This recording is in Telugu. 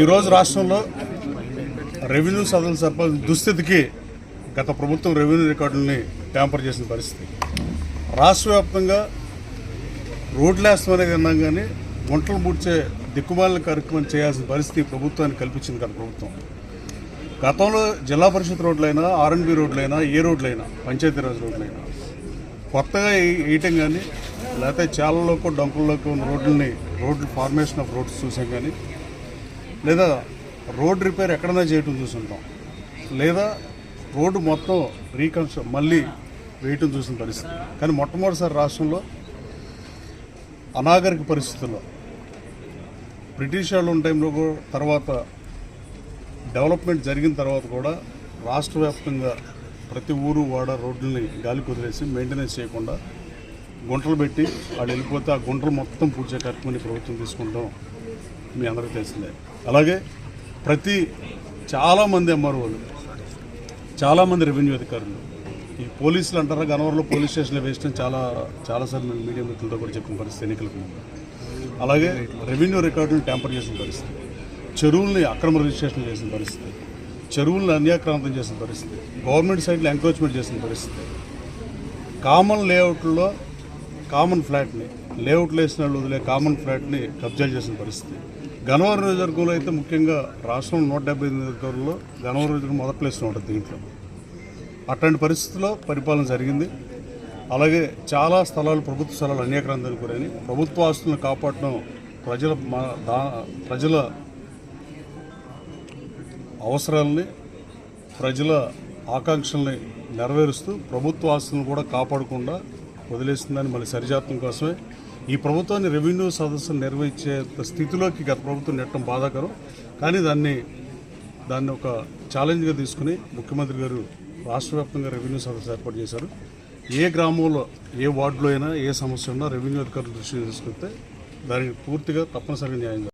ఈరోజు రాష్ట్రంలో రెవెన్యూ సదలు సర్పంచ్ దుస్థితికి గత ప్రభుత్వం రెవెన్యూ రికార్డుల్ని ట్యాంపర్ చేసిన పరిస్థితి. రాష్ట్ర వ్యాప్తంగా రోడ్లు వేస్తామనే విన్నాం కానీ గుంటలు ముడిచే దిక్కుమాలిన కార్యక్రమం చేయాల్సిన పరిస్థితి ప్రభుత్వాన్ని కల్పించింది గత ప్రభుత్వం. గతంలో జిల్లా పరిషత్ రోడ్లైనా ఆర్ఎన్బి రోడ్లైనా ఏ రోడ్లైనా పంచాయతీరాజ్ రోడ్లైనా కొత్తగా వేయటం కానీ లేకపోతే చాలలోకి డొంకల్లోకి ఉన్న రోడ్లని రోడ్లు ఫార్మేషన్ ఆఫ్ రోడ్స్ చూసాం కానీ లేదా రోడ్ రిపేర్ ఎక్కడన్నా చేయటం చూసుంటాం. లేదా రోడ్డు మొత్తం రీకన్స్ట్రక్ట్ మళ్ళీ వేయటం చూసిన పరిస్థితి కానీ మొట్టమొదటిసారి రాష్ట్రంలో అనాగరిక పరిస్థితుల్లో బ్రిటిష్ వాళ్ళు ఉన్న టైంలో కూడా తర్వాత డెవలప్మెంట్ జరిగిన తర్వాత కూడా రాష్ట్ర వ్యాప్తంగా ప్రతి ఊరు వాడ రోడ్లని గాలి కుదిలేసి మెయింటెనెన్స్ చేయకుండా గుంటలు పెట్టి వాళ్ళు వెళ్ళిపోతే ఆ గుంటలు మొత్తం పూడ్చే కార్యక్రమాన్ని ప్రభుత్వం తీసుకుంటాం. మీ అందరికీ తెలిసిందే. అలాగే ప్రతి చాలామంది ఎంఆర్ఓలు చాలామంది రెవెన్యూ అధికారులు. ఈ పోలీసులు అంటారా గనవరంలో పోలీస్ స్టేషన్లో వేసిన చాలా చాలాసార్లు మేము మీడియా మిత్రులతో కూడా చెప్పిన పరిస్థితి ఎన్నికలకు ముందు. అలాగే రెవెన్యూ రికార్డును ట్యాంపర్ చేసిన పరిస్థితి. చెరువుల్ని అక్రమ రిజిస్ట్రేషన్ చేసిన పరిస్థితి. చెరువులను అన్యాక్రాంతం చేసిన పరిస్థితి. గవర్నమెంట్ సైడ్లో ఎంక్రోచ్మెంట్ చేసిన పరిస్థితి. కామన్ లేఅవుట్లో కామన్ ఫ్లాట్ని లేఅవుట్లు వేసిన వాళ్ళు వదిలే కామన్ ఫ్లాట్ని కబ్జా చేసిన పరిస్థితి. గన్నవరం నియోజకవర్గంలో అయితే ముఖ్యంగా రాష్ట్రంలో నూట డెబ్బై ఎనిమిది నియోజకవర్గంలో గనవర నియోజకవర్గం మొదటి ప్లేస్లో ఉంటుంది దీంట్లో. అట్లాంటి పరిస్థితుల్లో పరిపాలన జరిగింది. అలాగే చాలా స్థలాలు ప్రభుత్వ స్థలాలు అన్యాక్రాంతానికి గురైన ప్రభుత్వ ఆస్తులను కాపాడటం ప్రజల దా- ప్రజల అవసరాలని ప్రజల ఆకాంక్షల్ని నెరవేరుస్తూ ప్రభుత్వ ఆస్తులను కూడా కాపాడకుండా వదిలేస్తుందని మళ్ళీ సరిజాతం కోసమే ఈ ప్రభుత్వాన్ని రెవెన్యూ సదస్సును నిర్వహించే స్థితిలోకి గత ప్రభుత్వం నెట్టడం బాధాకరం. కానీ దాన్ని దాన్ని ఒక ఛాలెంజ్గా తీసుకుని ముఖ్యమంత్రి గారు రాష్ట్ర వ్యాప్తంగా రెవెన్యూ సదస్సు ఏర్పాటు చేశారు. ఏ గ్రామంలో ఏ వార్డులో అయినా ఏ సమస్య ఉన్నా రెవెన్యూ అధికారులు దృష్టి తీసుకొస్తే దానికి పూర్తిగా తప్పనిసరిగా న్యాయం